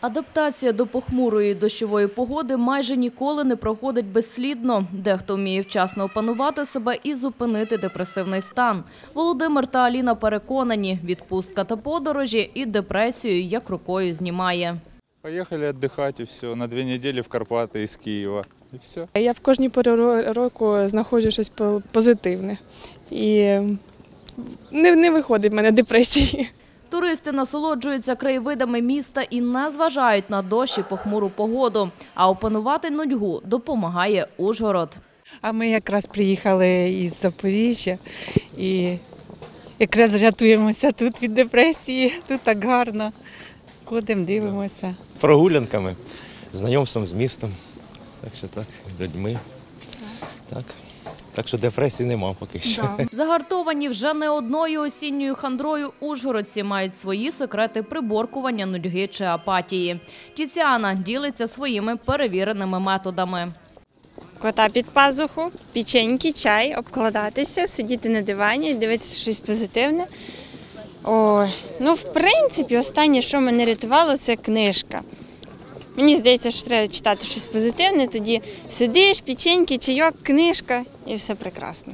Адаптація до похмурої дощової погоди майже ніколи не проходить безслідно. Дехто вміє вчасно опанувати себе і зупинити депресивний стан. Володимир та Аліна переконані, відпустка та подорожі і депресію як рукою знімає. Поехали отдыхать и все. На две недели в Карпаты из Киева. И все. Я в кожній порі року знаходжу щось по- позитивне. І не, не виходить в мене депресії. Туристи насолоджуються краєвидами міста і не зважають на дощ і похмуру погоду. А опанувати нудьгу допомагає Ужгород. А ми якраз приїхали із Запоріжжя і якраз рятуємося тут від депресії. Тут так гарно. Ходимо, дивимося. прогулянками, знайомством з містом. Так що так, людьми. Так. Так що депресії нема поки що. Загартовані вже не одною осінньою хандрою ужгородці мають свої секрети приборкування нудьги чи апатії. Тіціана ділиться своїми перевіреними методами. Кота під пазуху, печеньки, чай, обкладатися, сидіти на дивані, дивитися щось позитивне. Ой, ну в принципі, останнє, що мене рятувало, це книжка. Мені здається, що треба читати щось позитивне, тоді сидиш, печеньки, чайок, книжка і все прекрасно.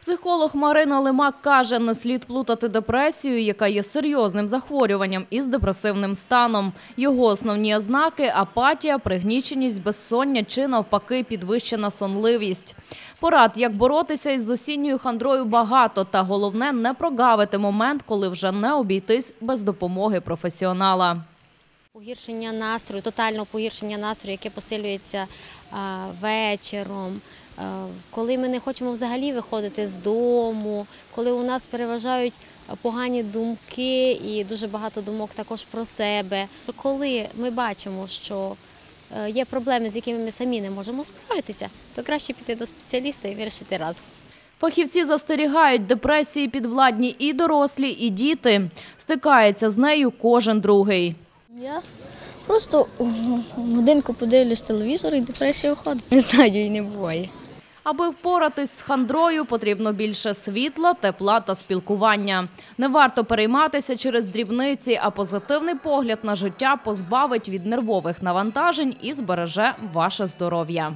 Психолог Марина Лимак каже, не слід плутати депресію, яка є серйозним захворюванням, із депресивним станом. Його основні ознаки – апатія, пригніченість, безсоння чи навпаки підвищена сонливість. Порад, як боротися із осінньою хандрою багато, та головне не прогавити момент, коли вже не обійтись без допомоги професіонала. Погіршення настрою, тотального погіршення настрою, яке посилюється вечором, коли ми не хочемо взагалі виходити з дому, коли у нас переважають погані думки і дуже багато думок також про себе. Коли ми бачимо, що е, є проблеми, з якими ми самі не можемо справитися, то краще піти до спеціаліста і вирішити разом. Фахівці застерігають, депресії підвладні і дорослі, і діти. Стикається з нею кожен другий. Я просто годинку подивлюсь телевізор і депресія виходить. Не знаю, її не буває. Аби впоратись з хандрою, потрібно більше світла, тепла та спілкування. Не варто перейматися через дрібниці, а позитивний погляд на життя позбавить від нервових навантажень і збереже ваше здоров'я.